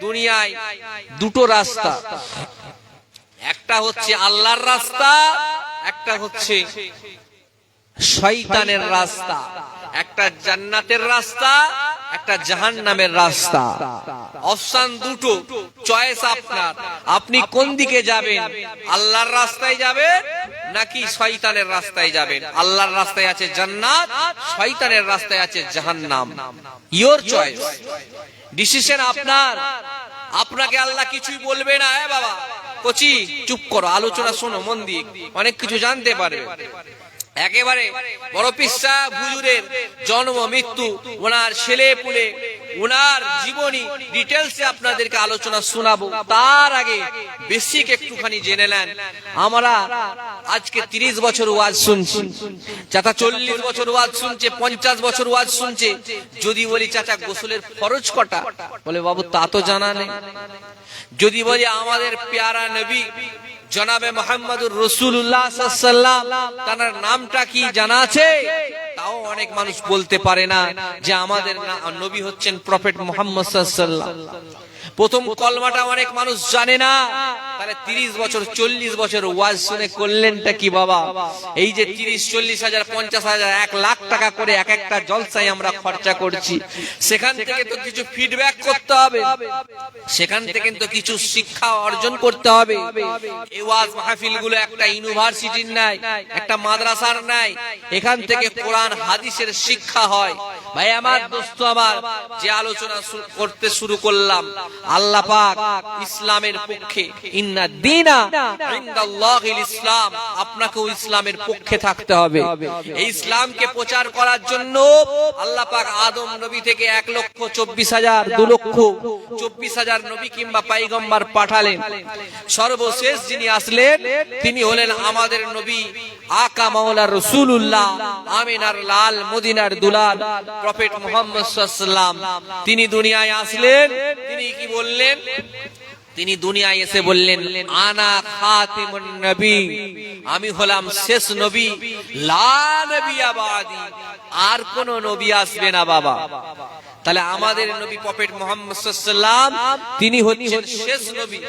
দুনিয়ায় দুটো রাস্তা। একটা হচ্ছে আল্লাহর রাস্তা, একটা হচ্ছে শয়তানের রাস্তা। একটা জান্নাতের রাস্তা, একটা জাহান্নামের রাস্তা। অপশান দুটো, চয়েস আপনার। আপনি কোন দিকে যাবেন? আল্লাহর রাস্তায় যাবেন নাকি শয়তানের রাস্তায় যাবেন? আল্লাহর রাস্তায় আছে জান্নাত, শয়তানের রাস্তায় আছে জাহান্নাম। ইওর চয়েস ডিসিশন আপনার। আপনাকে আল্লাহ কিছুই বলবে না হ্যাঁ বাবা? কচি, চুপ করো, আলোচনা শোনো, মন দিয়ে। অনেক কিছু জানতে পারে একেবারে বড় পিসা হুজুরের জন্ম, মৃত্যু, ওনার ছেলে পুলে ওনার জীবনী ডিটেলসে আপনাদেরকে আলোচনা শোনাবো। তার আগে বেসিক একটুখানি জেনে নেন। আমরা আজকে তিরিশ বছর ওয়াজ শুনছি। চাচা চল্লিশ বছর ওয়াজ শুনছে, পঞ্চাশ বছর ওয়াজ শুনছে। যদি বলি চাচা গোসলের খরচ কটা? বলে, বাবু, তা তো জানা নেই। যদি বলি আমাদের পেয়ারা নবী জনাবে মোহাম্মদুর রসুল্লাহ তার নামটা কি জানা আছে? তাও অনেক মানুষ বলতে পারে না যে আমাদের নবী হচ্ছেন প্রফেট মোহাম্মদ সাল্লাম প্রথম কলমাটা অনেক মানুষ জানে না। তাহলে তিরিশ বছর, চল্লিশ বছর ওয়াজ শুনে করলেনটা কি বাবা? এই যে তিরিশ, চল্লিশ হাজার, পঞ্চাশ হাজার, এক লাখ টাকা করে এক একটা জলসায় আমরা খরচা করছি। সেখান থেকে তো কিছু ফিডব্যাক করতে হবে। সেখান থেকে তো কিছু শিক্ষা অর্জন করতে হবে। এই ওয়াজ মাহফিলগুলো একটা ইউনিভার্সিটির নাই, একটা মাদ্রাসার নাই। এখান থেকে কোরআন, হাদিসের শিক্ষা হয়। ভাই, আমার দোস্ত আমার, যে আলোচনা করতে শুরু করলাম আল্লাহ পাক ইসলামের পক্ষে। ইন্না দিনা ইনদাল্লাহিল ইসলাম। আপনাকেও ইসলামের পক্ষে থাকতে হবে। এই ইসলামকে প্রচার করার জন্য আল্লাহ পাক আদম নবী থেকে এক লক্ষ চব্বিশ হাজার, দু লক্ষ চব্বিশ হাজার নবী কিংবা পাইগম্বার পাঠালেন। সর্বশেষ যিনি আসলেন, তিনি হলেন আমাদের নবী আকা মাওলা রসুল্লাহ আমিনার লাল মদিনার দুলাল, প্রফেট মোহাম্মদ সাল্লাম তিনি দুনিয়ায় আসলেন, তিনি কি বললেন? তিনি দুনিয়ায় এসে বললেন, আনা খাতিমুন নবী, আমি হলাম শেষ নবী, লা নবী আবাদি, আর কোন নবী আসবে না বাবা। তাহলে আমাদের নবী প্রফেট মোহাম্মদ সাল্লাম তিনি হচ্ছেন শেষ নবী।